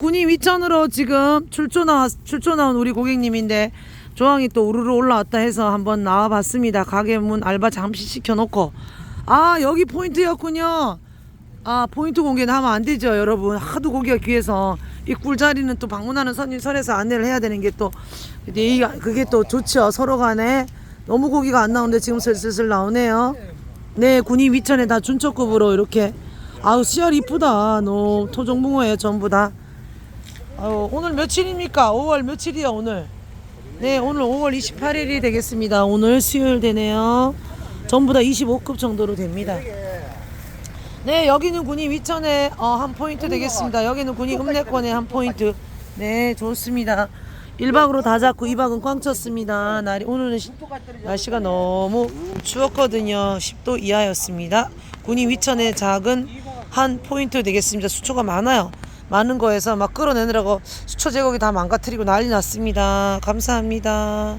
군이 위천으로 지금 출조 나왔 출조 나온 우리 고객님인데 조항이 또 우르르 올라왔다 해서 한번 나와봤습니다. 가게 문 알바 잠시 시켜놓고 아 여기 포인트였군요. 아 포인트 공개는 하면 안 되죠, 여러분. 하도 고기가 귀해서 이 꿀자리는 또 방문하는 손님 선에서 안내를 해야 되는 게또 그게 또 좋죠. 서로 간에 너무 고기가 안 나오는데 지금 슬슬 나오네요. 네, 군이 위천에 다 준초급으로 이렇게 아우 씨알 이쁘다. 너 토종붕어예요, 전부 다. 아유, 오늘 며칠입니까? 5월 며칠이야, 오늘? 네, 오늘 5월 28일이 되겠습니다. 오늘 수요일 되네요. 전부 다 25급 정도로 됩니다. 네, 여기는 군이 위천에 어, 한 포인트 되겠습니다. 여기는 군이 읍내권에 한 포인트. 네, 좋습니다. 1박으로 다 잡고 2박은 꽝 쳤습니다. 날이 오늘은 시- 날씨가 너무 추웠거든요. 10도 이하였습니다. 군이 위천에 작은 한 포인트 되겠습니다. 수초가 많아요. 많은 거에서 막 끌어내느라고 수초 제거기 다 망가뜨리고 난리 났습니다. 감사합니다.